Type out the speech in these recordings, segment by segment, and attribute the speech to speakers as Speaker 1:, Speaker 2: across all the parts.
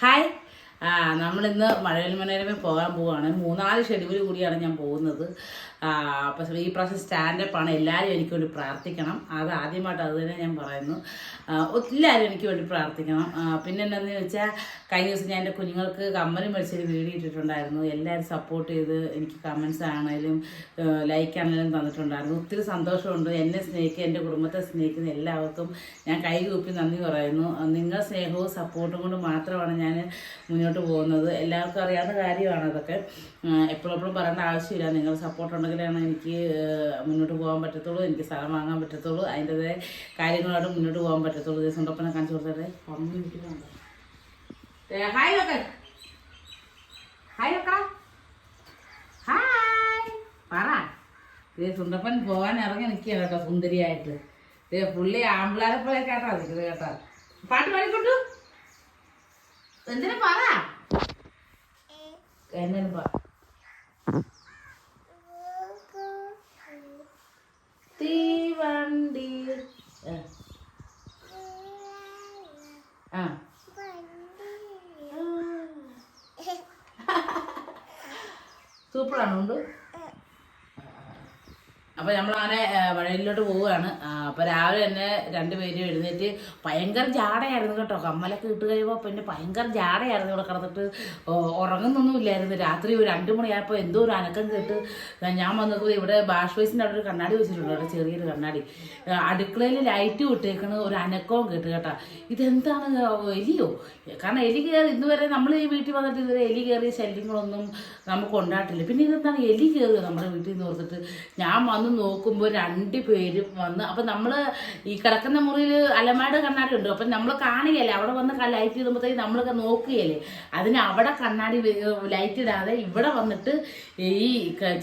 Speaker 1: Hi. നമ്മളിന്ന് മഴവിൽ മനോരമ പോകാൻ പോവുകയാണ് മൂന്നാൽ ഷെഡ്യൂൾ കൂടിയാണ് ഞാൻ പോകുന്നത്. അപ്പം ഈ പ്രാവശ്യം ആണ്. എല്ലാവരും എനിക്ക് വേണ്ടി പ്രാർത്ഥിക്കണം. അത് ആദ്യമായിട്ട് അത് തന്നെ ഞാൻ പറയുന്നു. എല്ലാവരും എനിക്ക് വേണ്ടി പ്രാർത്ഥിക്കണം. പിന്നെ എന്താണെന്ന് ചോദിച്ചാൽ കഴിഞ്ഞ ദിവസം ഞാൻ എന്റെ കുഞ്ഞുങ്ങൾക്ക് കമ്മലും മേടിച്ചൊരു വീഡിയോ ഇട്ടിട്ടുണ്ടായിരുന്നു. എല്ലാവരും സപ്പോർട്ട് ചെയ്ത് എനിക്ക് കമൻസ് ആണെങ്കിലും ലൈക്ക് ആണെങ്കിലും തന്നിട്ടുണ്ടായിരുന്നു. ഒത്തിരി സന്തോഷമുണ്ട്. എന്നെ സ്നേഹിക്കുക എന്റെ കുടുംബത്തെ സ്നേഹിക്കുന്ന എല്ലാവർക്കും ഞാൻ കൈകൂപ്പി നന്ദി പറയുന്നു. നിങ്ങളുടെ സ്നേഹവും സപ്പോർട്ടും കൊണ്ട് മാത്രമാണ് ഞാൻ മുന്നോട്ട് പോകുന്നത്. എല്ലാവർക്കും അറിയാവുന്ന കാര്യമാണ് അതൊക്കെ. എപ്പോഴും എപ്പോഴും പറയേണ്ട ആവശ്യമില്ല. നിങ്ങൾ സപ്പോർട്ട് ഉണ്ടെങ്കിലാണ് എനിക്ക് മുന്നോട്ട് പോകാൻ പറ്റത്തുള്ളൂ എനിക്ക് സ്ഥലം വാങ്ങാൻ പറ്റത്തുള്ളൂ. അതിന്റെതായ കാര്യങ്ങളോട് മുന്നോട്ട് പോകാൻ പറ്റത്തുള്ളൂ. ദിവസം തൊപ്പനെ കാണിച്ചു കൊടുത്തേ. അമ്മ ഹായ് ഹായ് വെക്കടാ ഹായ്. പറ. ഇത് സുണ്ടപ്പൻ പോകാൻ ഇറങ്ങി നിൽക്കുക കേട്ടോ സുന്ദരിയായിട്ട്. ഇത് പുള്ളി ആമ്പിളാരെ പോലെ കേട്ടാ നിൽക്കുന്നത് കേട്ടോ. പാട്ട് പാടിക്കൊണ്ടു. എന്തിനാ പറ? എന്തിനും പറ തീവണ്ടി ആ. ആ സൂപ്പറാണ് ഉണ്ട് അപ്പൊ നമ്മൾ വഴയിലോട്ട് പോവുകയാണ്. അപ്പൊ രാവിലെ തന്നെ രണ്ടുപേരും എഴുന്നേറ്റ് ഭയങ്കര ജാടയായിരുന്നു കേട്ടോ. കമ്മലൊക്കെ ഇട്ട് കഴിയുമ്പോൾ പിന്നെ ഭയങ്കര ജാടയായിരുന്നു ഇവിടെ കിടന്നിട്ട്. ഉറങ്ങുന്നൊന്നും ഇല്ലായിരുന്നു രാത്രി ഒരു രണ്ട് മണിയായപ്പോൾ എന്തോ ഒരു അനക്കം കേട്ട് ഞാൻ വന്നപ്പോൾ ഇവിടെ ബാഷ് വൈസിന്റെ അവിടെ ഒരു കണ്ണാടി വെച്ചിട്ടുണ്ട്. അവിടെ ചെറിയൊരു കണ്ണാടി. അടുക്കളയിൽ ലൈറ്റ് വിട്ടേക്കണ ഒരു അനക്കവും കേട്ട് കേട്ടാ. ഇതെന്താണ്? എലിയോ? കാരണം എലി കയറി ഇന്ന് വരെ നമ്മൾ ഈ വീട്ടിൽ വന്നിട്ട് ഇതുവരെ എലി കയറിയ ശല്യങ്ങളൊന്നും നമുക്ക് ഉണ്ടായിട്ടില്ല. പിന്നെ ഇതെന്താണ്? എലി കയറുക നമ്മുടെ വീട്ടിൽ നിന്ന് ഓർത്തിട്ട്? ഞാൻ വന്ന് നോക്കുമ്പോൾ രണ്ട് പേരും വന്ന് അപ്പം നമ്മൾ ഈ കിടക്കുന്ന മുറിയിൽ അലമാട് കണ്ണാടി ഉണ്ട് അപ്പം നമ്മൾ കാണുകയല്ലേ? അവിടെ വന്ന് ലൈറ്റ് ഇടുമ്പോഴത്തേക്ക് നമ്മളൊക്കെ നോക്കുകയല്ലേ? അതിന് അവിടെ കണ്ണാടി ലൈറ്റ് ഇടാതെ ഇവിടെ വന്നിട്ട് ഈ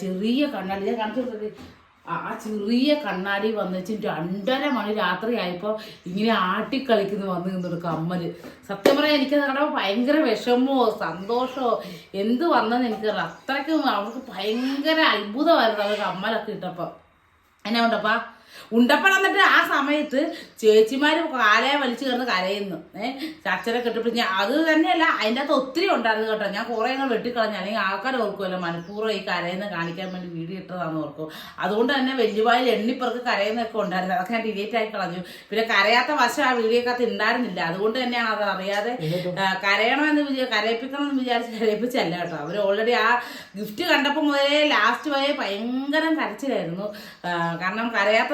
Speaker 1: ചെറിയ കണ്ണാടി ഞാൻ കാണിച്ചു ആ ചെറിയ കണ്ണാടി വന്നിട്ട് രണ്ടര മണി രാത്രി ആയപ്പോൾ ഇങ്ങനെ ആട്ടിക്കളിക്കുന്നു വന്ന് നിന്നൊരു അമ്മൽ സത്യം പറയാൻ എനിക്കത് കണ്ടപ്പോൾ ഭയങ്കര വിഷമോ സന്തോഷമോ എന്ത് വന്നെന്ന് എനിക്ക് അത്രയ്ക്കും അവൾക്ക് ഭയങ്കര അത്ഭുതമായിരുന്നു അവർക്ക് അമ്മലൊക്കെ ഇട്ടപ്പോൾ എന്നാ ഉണ്ടപ്പാ? ഉണ്ടപ്പൻ എന്നിട്ട് ആ സമയത്ത് ചേച്ചിമാര് കാലയെ വലിച്ചു കയറുന്ന കരയുന്നു. ഏഹ് അച്ഛനെ കെട്ടിപ്പിടിച്ച് ഞാൻ അത് തന്നെയല്ല അതിന്റെ അകത്ത് ഒത്തിരി ഉണ്ടായിരുന്നു കേട്ടോ. ഞാൻ കുറേ അങ്ങ് വെട്ടിക്കളഞ്ഞു. അല്ലെങ്കിൽ ആൾക്കാർ ഓർക്കുമല്ലോ മനഃപൂർവം ഈ കരയെന്ന് കാണിക്കാൻ വേണ്ടി വീഡിയോ ഇട്ടതാണെന്ന് ഓർക്കും. അതുകൊണ്ട് തന്നെ വലിയവായിൽ എണ്ണിപ്പുറത്ത് കരയുന്നൊക്കെ ഉണ്ടായിരുന്നു. അതൊക്കെ ഞാൻ ഡിലീറ്റ് ആയി കളഞ്ഞു. പിന്നെ കരയാത്ത വശം ആ വീഡിയോക്കകത്ത് ഉണ്ടായിരുന്നില്ല. അതുകൊണ്ട് തന്നെയാണ് അത് അറിയാതെ കരയണമെന്ന് വിചാ കരയിപ്പിക്കണം എന്ന് വിചാരിച്ച് കരയിപ്പിച്ചല്ല കേട്ടോ. അവർ ഓൾറെഡി ആ ഗിഫ്റ്റ് കണ്ടപ്പോൾ മുതലേ ലാസ്റ്റ് വരെ ഭയങ്കര കരച്ചിലായിരുന്നു. കാരണം കരയാത്ത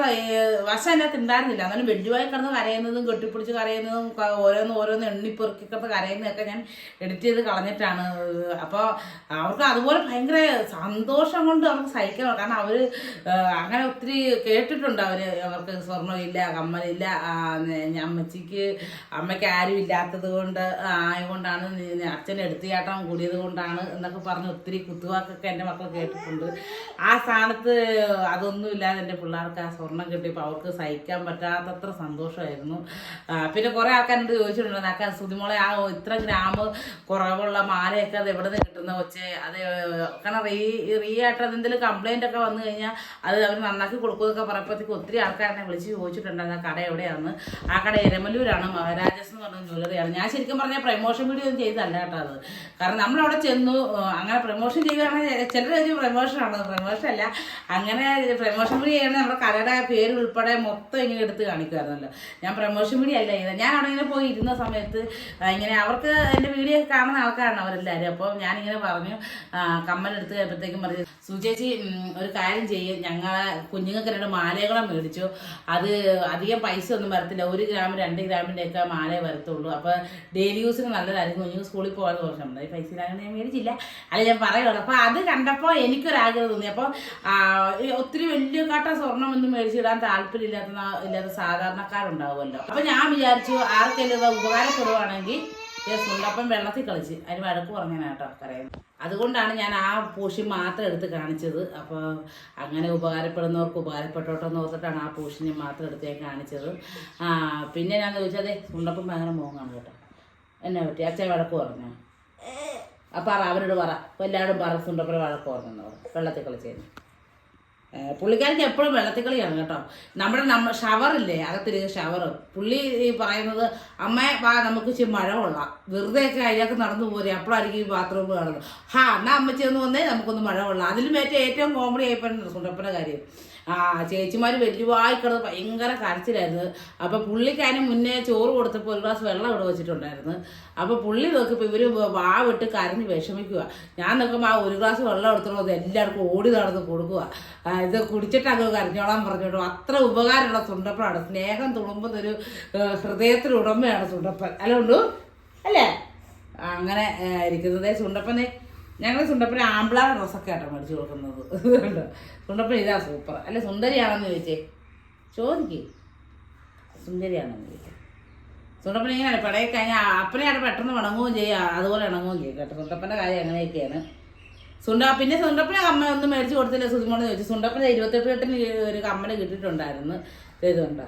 Speaker 1: വശം അതിനകത്ത് ഉണ്ടായിരുന്നില്ല എന്നാലും വെല്ലുവായി കിടന്ന് കരയുന്നതും കെട്ടിപ്പിടിച്ച് കരയുന്നതും ഓരോന്ന് ഓരോന്ന് കിടന്ന് കരയുന്നതൊക്കെ ഞാൻ എഡിറ്റ് ചെയ്ത് കളഞ്ഞിട്ടാണ്. അപ്പോൾ അവർക്ക് അതുപോലെ ഭയങ്കര സന്തോഷം കൊണ്ട് അവർക്ക് സഹിക്കണം. കാരണം അവർ അങ്ങനെ ഒത്തിരി കേട്ടിട്ടുണ്ട് അവർ അവർക്ക് സ്വർണമില്ല കമ്മലില്ല അമ്മച്ചിക്ക് അമ്മയ്ക്ക് ആരും ഇല്ലാത്തത് കൊണ്ട് ആയതുകൊണ്ടാണ് അച്ഛൻ എടുത്തുചാട്ടം കൂടിയത് കൊണ്ടാണ് എന്നൊക്കെ പറഞ്ഞ് ഒത്തിരി കുത്തുവാക്കൊക്കെ എന്റെ മക്കൾ കേട്ടിട്ടുണ്ട്. ആ സ്ഥാനത്ത് അതൊന്നും ഇല്ലാതെ എന്റെ പിള്ളേർക്ക് ആ സ്വർണം കിട്ടിയപ്പോൾ അവർക്ക് സഹിക്കാൻ പറ്റാത്തത്ര സന്തോഷമായിരുന്നു. പിന്നെ കുറേ ആൾക്കാരോട് ചോദിച്ചിട്ടുണ്ട് അക്കാൻ സുതിമോളെ ആ ഇത്ര ഗ്രാം കുറവുള്ള മാലയൊക്കെ അത് എവിടെ നിന്ന് കിട്ടുന്ന കൊച്ചെ? അത് കാരണം റീ റീ ആയിട്ട് അതെന്തെങ്കിലും കംപ്ലൈന്റ് ഒക്കെ വന്നു കഴിഞ്ഞാൽ അത് അവർ നന്നാക്കി കൊടുക്കുമെന്നൊക്കെ പറയുമ്പോഴത്തേക്ക് ഒത്തിരി ആൾക്കാരെന്നെ വിളിച്ച് ചോദിച്ചിട്ടുണ്ടായിരുന്നു ആ കട എവിടെയാണ് ആ കട എരമല്ലൂരാണ് മഹാരാജസ് എന്ന് പറഞ്ഞ ജ്വല്ലറിയാണ്. ഞാൻ ശരിക്കും പറഞ്ഞാൽ പ്രമോഷൻ വീഡിയോ ഒന്നും ചെയ്തല്ല കേട്ടോ അത്. കാരണം നമ്മളവിടെ ചെന്നു അങ്ങനെ പ്രമോഷൻ ചെയ്യുകയാണെങ്കിൽ ചിലർ പ്രമോഷനാണ് പ്രമോഷൻ അല്ല. അങ്ങനെ പ്രമോഷൻ വീഡിയോ ചെയ്യണമെങ്കിൽ നമ്മുടെ കടയുടെ പേര് ഉൾപ്പെടെ മൊത്തം ഇങ്ങനെ എടുത്ത് കാണിക്കുമായിരുന്നല്ലോ ഞാൻ പ്രമോഷൻ വീഡിയോ അല്ല ചെയ്തത്. ഞാൻ അവിടെ ഇങ്ങനെ പോയി ഇരുന്ന സമയത്ത് ഇങ്ങനെ അവർക്ക് എന്റെ വീഡിയോ കാണുന്ന ആൾക്കാരാണ് അവരെല്ലാവരും അപ്പോൾ ഞാനിങ്ങനെ പറഞ്ഞു കമ്മൽ കമ്മലെടുത്ത് കഴിയുമ്പോഴത്തേക്കും പറഞ്ഞു സുചേച്ചി ഒരു കാര്യം ചെയ്യും. ഞങ്ങളെ കുഞ്ഞുങ്ങൾക്ക് രണ്ട് മാലകളും മേടിച്ചു. അത് അധികം പൈസ ഒന്നും വരത്തില്ല. ഒരു ഗ്രാം രണ്ട് ഗ്രാമിന്റെ ഒക്കെ മാലയെ വരത്തുള്ളൂ. അപ്പോൾ ഡെയിലി യൂസിന് നല്ലതായിരിക്കും. കുഞ്ഞുങ്ങൾ സ്കൂളിൽ പോകാൻ കുറച്ചുണ്ട് ഈ പൈസ ഇല്ലാതെ ഞാൻ മേടിച്ചില്ല. അല്ല ഞാൻ പറയുള്ളൂ. അപ്പോൾ അത് കണ്ടപ്പോൾ എനിക്കൊരാഗ്രഹം തോന്നി. അപ്പോൾ ഒത്തിരി വലിയ കാട്ട സ്വർണം ഒന്നും മേടിച്ചിടാൻ താല്പര്യമില്ലാത്ത താല്പര്യം ഇല്ലാത്ത സാധാരണക്കാരുണ്ടാവുമല്ലോ. അപ്പോൾ ഞാൻ വിചാരിച്ചു ആർക്കെല്ലാം ഇത് ഉപകാരപ്പെടുവാണെങ്കിൽ സുണ്ടപ്പം വെള്ളത്തിൽ കളിച്ച് അതിന് വഴക്ക് പറഞ്ഞാട്ടോ കരയുന്നത് അതുകൊണ്ടാണ് ഞാൻ ആ പൂഷി മാത്രം എടുത്ത് കാണിച്ചത്. അപ്പോൾ അങ്ങനെ ഉപകാരപ്പെടുന്നവർക്ക് ഉപകാരപ്പെട്ടോട്ടോ എന്ന് ഓർത്തിട്ടാണ് ആ പൂഷിനെ മാത്രം എടുത്ത് ഞാൻ കാണിച്ചത്. പിന്നെ ഞാൻ ചോദിച്ചതേ സുണ്ടപ്പം ഭയങ്കര മോങ്ങാണ് കേട്ടോ. എന്നെ പറ്റി? അച്ഛൻ വഴക്ക് പറഞ്ഞു? അപ്പം അവരോട് പറ. എല്ലാവരും പറ സുണ്ടപ്പനെ വഴക്ക് പറഞ്ഞു. വെള്ളത്തിൽ കളിച്ചേന്. ഏ, പുള്ളിക്കാരിക്ക് എപ്പോഴും വെള്ളത്തിൽ കളിയാണ് കേട്ടോ. നമ്മുടെ നമ്മ ഷവറില്ലേ അകത്തിരി ഷവർ പുള്ളി പറയുന്നത് അമ്മ വാ നമുക്ക് ഇച്ചിരി മഴ കൊള്ളാം. വെറുതെ ഒക്കെ അതിനൊക്കെ നടന്നു പോരെ അപ്പോഴായിരിക്കും ഈ ബാത്റൂം കാണുന്നത്. ഹാ എന്നാ അമ്മച്ചി ഒന്ന് വന്നേ നമുക്കൊന്ന് മഴ കൊള്ളാം. അതിലും ഏറ്റവും ഏറ്റവും കോമഡി ആയിപ്പോഴും സുണ്ടപ്പന്റെ കാര്യം. ആ ചേച്ചിമാർ വലിയവായി കിടന്ന് ഭയങ്കര കരച്ചിലായിരുന്നു. അപ്പൊ പുള്ളിക്കാനും മുന്നേ ചോറ് കൊടുത്തപ്പോൾ ഒരു ഗ്ലാസ് വെള്ളം ഇവിടെ വെച്ചിട്ടുണ്ടായിരുന്നു. അപ്പൊ പുള്ളി നോക്കിയപ്പോൾ ഇവർ വാ വിട്ട് കരഞ്ഞ് വിഷമിക്കുക ഞാൻ നോക്കുമ്പോൾ ആ ഒരു ഗ്ലാസ് വെള്ളം എടുത്തോളൂ എല്ലാവർക്കും ഓടി നടന്ന് കൊടുക്കുക ഇത് കുടിച്ചിട്ട് അങ്ങ് കരഞ്ഞോളാൻ പറഞ്ഞോളൂ അത്ര ഉപകാരമുള്ള തുണ്ടപ്പനാണ് സ്നേഹം തുളുമ്പുന്ന ഒരു ഏഹ്, ഹൃദയത്തിന് ഉടമയാണ് സുണ്ടപ്പൻ അല്ല ഉണ്ടു? അല്ലേ? അങ്ങനെ ഇരിക്കുന്നത്. സുണ്ടപ്പനെ ഞങ്ങൾ സുണ്ടപ്പന് ആംബ്ലാ ഡ്രസ്സൊക്കെ ആട്ടോ മേടിച്ചു കൊടുക്കുന്നത്. കണ്ടോ? സുണ്ടപ്പൻ ഇതാ സൂപ്പർ അല്ല സുന്ദരിയാണെന്ന് ചോദിച്ചേ. ചോദിക്കേ. സുന്ദരിയാണെന്ന് ചോദിച്ചേ സുണ്ടപ്പൻ ഇങ്ങനെയാണ് പടയെ കഴിഞ്ഞാൽ അപ്പനെയാണ് പെട്ടെന്ന് ഇണങ്ങുകയും ചെയ്യുക അതുപോലെ ഇണങ്ങുകയും ചെയ്യും കേട്ടോ. സുണ്ടപ്പന്റെ കാര്യം അങ്ങനെയൊക്കെയാണ്. സുണ്ട പിന്നെ സുണ്ടപ്പനെ അമ്മ ഒന്നും മേടിച്ച് കൊടുത്തില്ല സുതിമോൾ ചോദിച്ചു. സുണ്ടപ്പന ഇരുപത്തെട്ട് കെട്ടിന് ഒരു കമ്മൽ കിട്ടിയിട്ടുണ്ടായിരുന്നു. ഇതുണ്ടോ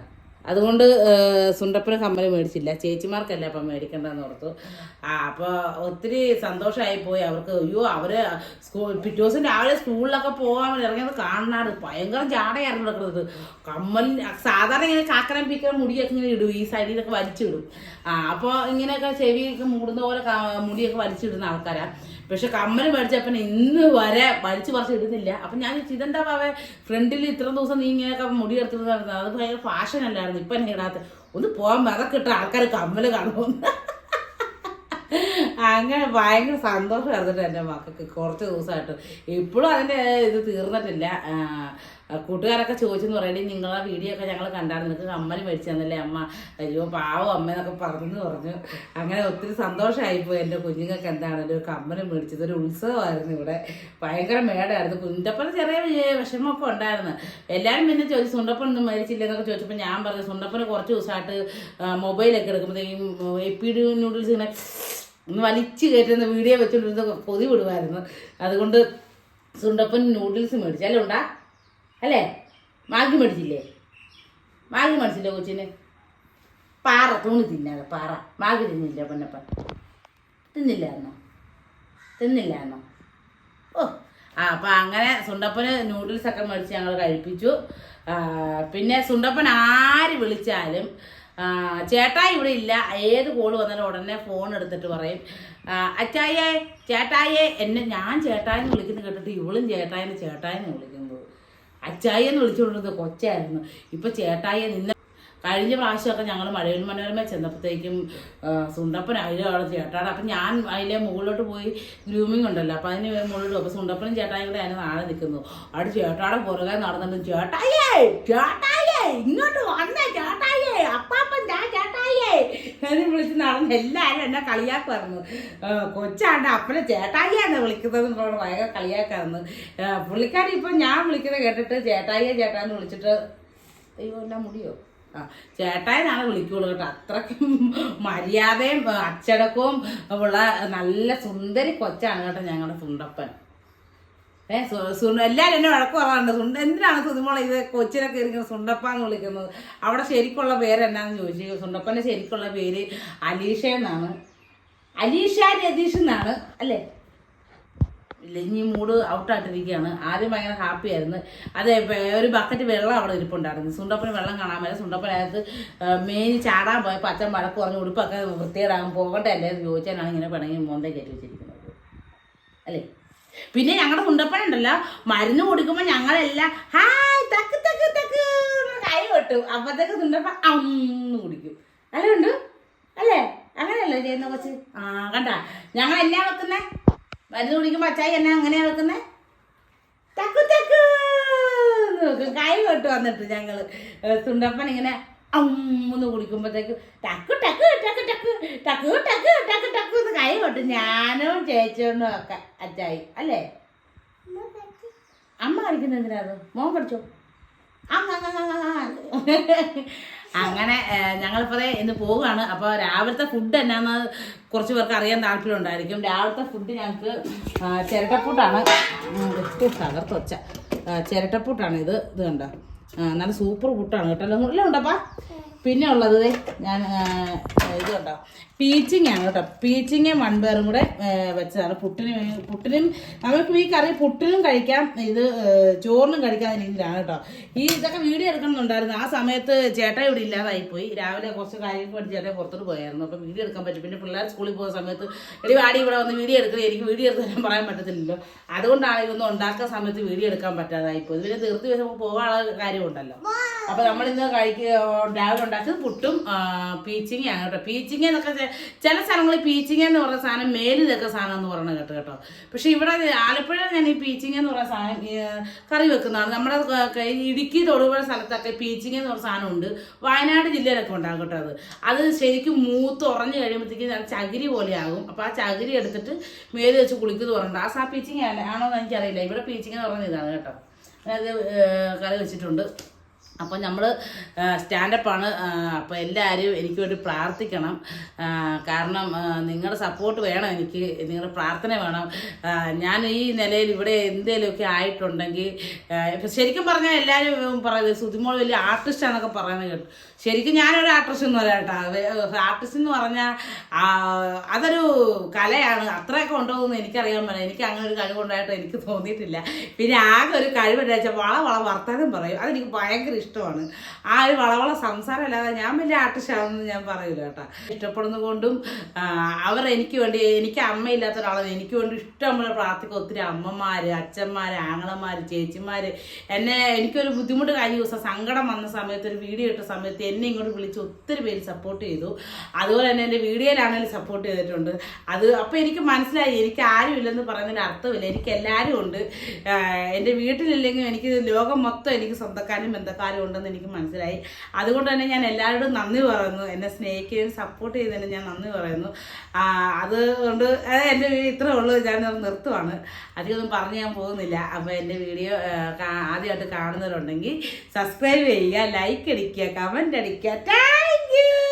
Speaker 1: അതുകൊണ്ട് സുണ്ടപ്പന് കമ്മൽ മേടിച്ചില്ല. ചേച്ചിമാർക്കല്ല അപ്പം മേടിക്കണ്ടെന്ന് ഓർത്തു. ആ അപ്പോൾ ഒത്തിരി സന്തോഷമായി പോയി. അവർക്ക് അയ്യോ അവർ സ്കൂൾ പിറ്റേ ദിവസം രാവിലെ സ്കൂളിലൊക്കെ പോകാൻ ഇറങ്ങിയത് കാണാണ് ഭയങ്കര ജാടയായിരുന്നു കിടക്കുന്നത് കമ്മൽ സാധാരണ ഇങ്ങനെ കാക്കരം പീക്കരം മുടിയൊക്കെ ഇങ്ങനെ ഇടും. ഈ സൈഡിലൊക്കെ വലിച്ചിടും. ആ അപ്പോൾ ഇങ്ങനെയൊക്കെ ചെവിയൊക്കെ മൂടുന്ന പോലെ മുടിയൊക്കെ വലിച്ചിടുന്ന ആൾക്കാരാണ് പക്ഷെ കമ്മൽ മേടിച്ചപ്പൻ ഇന്ന് വരെ വലിച്ചു പറിച്ച് ഇടുന്നില്ല. അപ്പം ഞാൻ ഇതെന്താ പാവേ? ഫ്രണ്ടിൽ ഇത്ര ദിവസം നീ ഇങ്ങനെ മുടി നടന്നത് അത് ഭയങ്കര ഫാഷൻ അല്ലായിരുന്നു. ഇപ്പം എന്നെ ഇടാത്ത. ഒന്ന് പോകാൻ അതൊക്കെ ഇട്ട ആൾക്കാർ കമ്മൽ കാണുമെന്ന്. അങ്ങനെ ഭയങ്കര സന്തോഷമായിരുന്നു എന്റെ മക്കൾക്ക് കുറച്ച് ദിവസമായിട്ട്. ഇപ്പോഴും അതിന്റെ ഇത് തീർന്നിട്ടില്ല. കൂട്ടുകാരൊക്കെ ചോദിച്ചെന്ന് പറയണേ നിങ്ങളെ വീഡിയോ ഒക്കെ ഞങ്ങൾ കണ്ടായിരുന്നു. നിങ്ങൾക്ക് കമ്മൽ മേടിച്ചു അമ്മ. അയ്യോ പാവം അമ്മ എന്നൊക്കെ പറഞ്ഞു പറഞ്ഞു. അങ്ങനെ ഒത്തിരി സന്തോഷമായിപ്പോയി എന്റെ കുഞ്ഞുങ്ങൾക്ക് എന്താണ്. ഒരു കമ്മൽ മേടിച്ചത്. ഒരു ഉത്സവമായിരുന്നു ഇവിടെ. ഭയങ്കര മേടായിരുന്നു. കുഞ്ഞപ്പന് ചെറിയ വിഷമമൊക്കെ ഉണ്ടായിരുന്നു. എല്ലാവരും പിന്നെ ചോദിച്ചു സുണ്ടപ്പൻ ഒന്നും മരിച്ചില്ല എന്നൊക്കെ ചോദിച്ചപ്പോൾ ഞാൻ പറഞ്ഞു സുണ്ടപ്പന് കുറച്ച് ദിവസമായിട്ട് മൊബൈലൊക്കെ എടുക്കുമ്പോഴത്തേക്കും എപ്പിഡി നൂഡിൽസ് ഇങ്ങനെ ഒന്ന് വലിച്ചു കയറ്റുന്ന വീഡിയോ വെച്ചുകൊണ്ടിരുന്ന കൊതി വിടുമായിരുന്നു അതുകൊണ്ട് സുണ്ടപ്പൻ നൂഡിൽസ് മേടിച്ചു. അല്ലേ ഉണ്ടാ? അല്ലേ? മാഗി മേടിച്ചില്ലേ? മാഗി മേടിച്ചില്ലേ കൊച്ചിന്? പാറ തൂണി തിന്നാതെ പാറ. മാഗി തിന്നില്ല പൊന്നപ്പൻ തിന്നില്ല എന്നോ ഓ ആ അപ്പം അങ്ങനെ സുണ്ടപ്പന് നൂഡിൽസ് ഒക്കെ മേടിച്ച് ഞങ്ങൾ കഴിപ്പിച്ചു. പിന്നെ സുണ്ടപ്പൻ ആര് വിളിച്ചാലും ചേട്ടാ ഇവിടെ ഇല്ല. ഏത് കോൾ വന്നാലും ഉടനെ ഫോൺ എടുത്തിട്ട് പറയും. അച്ചായേ ചേട്ടായേ എന്നെ ഞാൻ ചേട്ടായെന്ന് വിളിക്കുന്നത് കേട്ടിട്ട് ഇവളും ചേട്ടായെന്ന് ചേട്ടായെന്ന് വിളിക്കുന്നത് അച്ചായെന്ന് വിളിച്ചുകൊണ്ടിരുന്നത് കൊച്ചായിരുന്നു. ഇപ്പൊ ചേട്ടായി നിന്ന കഴിഞ്ഞ പ്രാവശ്യമൊക്കെ ഞങ്ങൾ മഴയിൽ മനോരമ ചെന്നപ്പോഴത്തേക്കും സുണ്ടപ്പൻ അവിടെ ചേട്ടാട് അപ്പം ഞാൻ അതിലെ മുകളിലോട്ട് പോയി ഗ്രൂമിങ് ഉണ്ടല്ലോ അപ്പം അതിന് മുകളിലോട്ട് അപ്പോൾ സുണ്ടപ്പനും ചേട്ടായും കൂടെ അതിന് നാളെ നിൽക്കുന്നു. അവിടെ ചേട്ടാടെ പുറകെ നടന്നിട്ട് ചേട്ടായേ ചേട്ടായേ ഇങ്ങോട്ട് വന്നേ ചേട്ടായേ അപ്പാപ്പൻ ചേട്ടായേ എന്ന് വിളിച്ച് നടന്ന് എല്ലാവരും എന്നെ കളിയാക്കുമായിരുന്നു. കൊച്ചാണ്ട് അപ്പനെ ചേട്ടായിയാണ് വിളിക്കുന്നത് പറഞ്ഞു ഭയങ്കര കളിയാക്കായിരുന്നു. പുള്ളിക്കാരി ഇപ്പം ഞാൻ വിളിക്കുന്നത് കേട്ടിട്ട് ചേട്ടായിയെ ചേട്ടാന്ന് വിളിച്ചിട്ട് അയ്യോ എല്ലാം മുടിയോ? ആ ചേട്ടായനാണ് വിളിക്കുള്ളൂ കേട്ടോ. അത്രയ്ക്കും മര്യാദയും അച്ചടക്കവും ഉള്ള നല്ല സുന്ദരി കൊച്ചാണ് കേട്ടോ ഞങ്ങളുടെ സുണ്ടപ്പൻ ഏ സു- സു- എല്ലാവരും എന്നെ വഴക്ക് പറയാറുണ്ട് സുണ്ട എന്തിനാണ് സുതിമോളെ ഇത് കൊച്ചിനൊക്കെ ഇരിക്കുന്നത് സുണ്ടപ്പ എന്ന് വിളിക്കുന്നത്? അവിടെ ശരിക്കുള്ള പേര് എന്നാന്ന് ചോദിച്ചു. സുണ്ടപ്പന്റെ ശരിക്കുള്ള പേര് അലീഷ എന്നാണ്. അലീഷ രതീഷ് എന്നാണ് അല്ലേ? ഇല്ലെങ്കിൽ മൂഡ് ഔട്ടായിട്ടിരിക്കുകയാണ് ആദ്യം ഭയങ്കര ഹാപ്പി ആയിരുന്നു. അതെ ഒരു ബക്കറ്റ് വെള്ളം അവിടെ ഇരിപ്പുണ്ടായിരുന്നു. സുണ്ടപ്പന് വെള്ളം കാണാൻ പറ്റില്ല സുണ്ടപ്പനകത്ത് മെയിൻ ചാടാൻ പോയ പച്ച വഴക്ക് പറഞ്ഞ് ഉടുപ്പൊക്കെ വൃത്തിയേടാകും പോകട്ടെ അല്ലേ ചോദിച്ചാലാണ് ഇങ്ങനെ പിണങ്ങി മോന്തേ കയറ്റി വെച്ചിരിക്കുന്നത്. അല്ലേ? പിന്നെ ഞങ്ങളുടെ സുണ്ടപ്പനുണ്ടല്ലോ മരുന്ന് കുടിക്കുമ്പോൾ ഞങ്ങളെല്ലാം ഹായ് തക്ക് തക്ക് തക്ക് കൈ കൊട്ടും അപ്പത്തേക്ക് സുണ്ടപ്പൻ അന്ന് കുടിക്കും. അല്ലേ ഉണ്ട് അല്ലേ? അങ്ങനെയല്ലേ ചെയ്യുന്ന കൊച്ച്? ആ കണ്ട? ഞങ്ങൾ എന്നാ വെക്കുന്നേ? മരുന്ന് കുടിക്കുമ്പോൾ അച്ചായി എന്നാ അങ്ങനെയാ വെക്കുന്നേ? തക്കു തക്കു കൈ കൊട്ട് വന്നിട്ട് ഞങ്ങൾ. സുണ്ടപ്പൻ ഇങ്ങനെ അമ്മന്ന് കുടിക്കുമ്പോഴത്തേക്ക് ടക്ക് ടക്ക് ടക്ക് ടക്ക് ടക്ക് ടക്ക് ടക്ക് ടക്ക് എന്ന് കൈ കൊട്ടും ഞാനും ചേച്ചിയോണ്ടും ഒക്കെ അച്ചായി അല്ലേ? അമ്മ കളിക്കുന്ന എന്തിനാ മോൻ പഠിച്ചോ? അങ്ങ് അങ്ങ് അങ്ങ് അങ്ങ് അങ്ങ്. അങ്ങനെ ഞങ്ങളിപ്പോ ഇന്ന് പോവുകയാണ്. അപ്പോൾ രാവിലത്തെ ഫുഡ് എന്നാന്ന് കുറച്ച് പേർക്ക് അറിയാൻ താല്പര്യം ഉണ്ടായിരിക്കും രാവിലത്തെ ഫുഡ് ഞങ്ങൾക്ക് ചിരട്ടപ്പൂട്ടാണ് തകർത്ത് വെച്ച ചിരട്ടപ്പൂട്ടാണ് ഇത്. ഇത് കണ്ടോ? നല്ല സൂപ്പർ പുട്ടാണ് കേട്ടോ. എല്ലാം ഉണ്ടപ്പാ? പിന്നെ ഉള്ളത് ഞാൻ ഇതുണ്ടോ? പീച്ചിങ്ങാണ് കേട്ടോ. പീച്ചിങ് മൺപേറും കൂടെ വെച്ചതാണ്. പുട്ടിന് പുട്ടിനും നമുക്ക് ഈ കറി പുട്ടിനും കഴിക്കാം. ഇത് ചോറിനും കഴിക്കാൻ രീതിയിലാണ് കേട്ടോ. ഈ ഇതൊക്കെ വീഡിയോ എടുക്കണമെന്നുണ്ടായിരുന്നു. ആ സമയത്ത് ചേട്ടൻ ഇവിടെ ഇല്ലാതായി പോയി രാവിലെ കുറച്ച് കാര്യങ്ങൾ പഠിച്ച് ചേട്ടാ പുറത്തോട്ട് പോയായിരുന്നു. അപ്പോൾ വീഡിയോ എടുക്കാൻ പറ്റും. പിന്നെ പിള്ളേർ സ്കൂളിൽ പോകുന്ന സമയത്ത് എടി വാടി ഇവിടെ വന്ന് വീഡിയോ എടുക്കുന്നത് എനിക്ക് വീഡിയോ എടുത്ത് തരാൻ പറയാൻ പറ്റത്തില്ലല്ലോ. അതുകൊണ്ടാണ് ഇതൊന്നും ഉണ്ടാക്കുന്ന സമയത്ത് വീഡിയോ എടുക്കാൻ പറ്റാതായി പോയി ഇതിനെ തീർത്ത് വെച്ച് നമുക്ക് പോകാനുള്ള കാര്യമുണ്ടല്ലോ. അപ്പോൾ നമ്മളിന്ന് കഴിക്കുക രാവിലെ ഉണ്ടാക്കിയത് പുട്ടും പീച്ചിങ്ങ കേട്ടോ. പീച്ചിങ്ങ എന്നൊക്കെ ചില സ്ഥലങ്ങളിൽ പീച്ചിങ്ങ എന്ന് പറയുന്ന സാധനം മേലിൽ നിൽക്കുന്ന സാധനം എന്ന് പറയണത് കേട്ടോ കേട്ടോ. പക്ഷെ ഇവിടെ ആലപ്പുഴ ഞാൻ ഈ പീച്ചിങ്ങ എന്ന് പറയുന്ന സാധനം കറി വെക്കുന്നതാണ്. നമ്മുടെ ഇടുക്കി തൊടുപുഴ സ്ഥലത്തൊക്കെ പീച്ചിങ്ങ എന്ന് പറയുന്ന സാധനമുണ്ട് വയനാട് ജില്ലയിലൊക്കെ ഉണ്ടാകും കേട്ടോ അത്. അത് ശരിക്കും മൂത്ത് ഉറഞ്ഞു കഴിയുമ്പോഴത്തേക്കും അത് ചകിരി പോലെയാകും. അപ്പോൾ ആ ചകിരി എടുത്തിട്ട് മേൽ വെച്ച് കുളിക്കുന്നത് പറഞ്ഞിട്ട്. ആ സാ പീച്ചിങ്ങ ആണോ എന്ന് എനിക്കറിയില്ല. ഇവിടെ പീച്ചിങ്ങ എന്ന് പറഞ്ഞ ഇതാണ് കേട്ടോ. അതായത് കറി വെച്ചിട്ടുണ്ട്. അപ്പോൾ നമ്മൾ സ്റ്റാൻഡപ്പാണ് അപ്പോൾ എല്ലാവരും എനിക്ക് വേണ്ടി പ്രാർത്ഥിക്കണം. കാരണം നിങ്ങളുടെ സപ്പോർട്ട് വേണം എനിക്ക് നിങ്ങളുടെ പ്രാർത്ഥന വേണം. ഞാൻ ഈ നിലയിൽ ഇവിടെ എന്തെങ്കിലുമൊക്കെ ആയിട്ടുണ്ടെങ്കിൽ ശരിക്കും പറഞ്ഞാൽ എല്ലാവരും പറയുന്നത് സുതിമോൾ വലിയ ആർട്ടിസ്റ്റാന്നൊക്കെ പറയുന്നത് കേട്ടു. ശരിക്കും ഞാനൊരു ആർട്ടിസ്റ്റ് എന്ന് പറയാം കേട്ടോ. ആർട്ടിസ്റ്റ് എന്ന് പറഞ്ഞാൽ അതൊരു കലയാണ്. അത്രയൊക്കെ ഉണ്ടോയെന്ന് എനിക്കറിയാൻ പറ്റില്ല. എനിക്ക് അങ്ങനെ ഒരു കഴിവുണ്ടായിട്ട് എനിക്ക് തോന്നിയിട്ടില്ല. പിന്നെ ആകെ ഒരു കഴിവുണ്ടാ വെച്ചാൽ വള വള വർത്താനം പറയും. അതെനിക്ക് ഭയങ്കര ഇഷ്ടമാണ്. ആ ഒരു വളവള സംസാരം അല്ലാതെ ഞാൻ വലിയ ആർട്ടിസ്റ്റാണെന്ന് ഞാൻ പറയൂല കേട്ടോ. ഇഷ്ടപ്പെടുന്ന കൊണ്ടും അവർ എനിക്ക് വേണ്ടി എനിക്ക് അമ്മയില്ലാത്ത ഒരാളാണ്. എനിക്ക് വേണ്ടി ഇഷ്ടം പോലെ പ്രാർത്ഥിക്കും. ഒത്തിരി അമ്മമാർ അച്ഛന്മാർ ആങ്ങളമാർ ചേച്ചിമാർ എന്നെ എനിക്കൊരു ബുദ്ധിമുട്ട് കഴിഞ്ഞ ദിവസം സങ്കടം വന്ന സമയത്ത് ഒരു വീഡിയോ ഇട്ട സമയത്ത് എന്നെ ഇങ്ങോട്ട് വിളിച്ച് ഒത്തിരി പേര് സപ്പോർട്ട് ചെയ്തു. അതുപോലെ തന്നെ എന്റെ വീഡിയോയിലാണെങ്കിലും സപ്പോർട്ട് ചെയ്തിട്ടുണ്ട്. അത് അപ്പോൾ എനിക്ക് മനസ്സിലായി. എനിക്ക് ആരും ഇല്ലെന്ന് പറയുന്നതിന് അർത്ഥമില്ല. എനിക്ക് എല്ലാവരും ഉണ്ട്. എന്റെ വീട്ടിലില്ലെങ്കിൽ എനിക്ക് ലോകം മൊത്തം എനിക്ക് സ്വന്തക്കാരും ബന്ധക്കാരും ഉണ്ടെന്ന് എനിക്ക് മനസ്സിലായി. അതുകൊണ്ട് തന്നെ ഞാൻ എല്ലാവരോടും നന്ദി പറയുന്നു. എന്നെ സ്നേഹിക്കുകയും സപ്പോർട്ട് ചെയ്തതിന് ഞാൻ നന്ദി പറയുന്നു. അതുകൊണ്ട് അത് എന്റെ വീഡിയോ ഇത്രേ ഉള്ളൂ. ഞാൻ നിർത്തുവാണ്. അധികമൊന്നും പറഞ്ഞു ഞാൻ പോകുന്നില്ല. അപ്പോൾ എന്റെ വീഡിയോ ആദ്യമായിട്ട് കാണുന്നവരുണ്ടെങ്കിൽ സബ്സ്ക്രൈബ് ചെയ്യുക ലൈക്ക് അടിക്കുക കമന്റ് അടിക്കുക. Thank you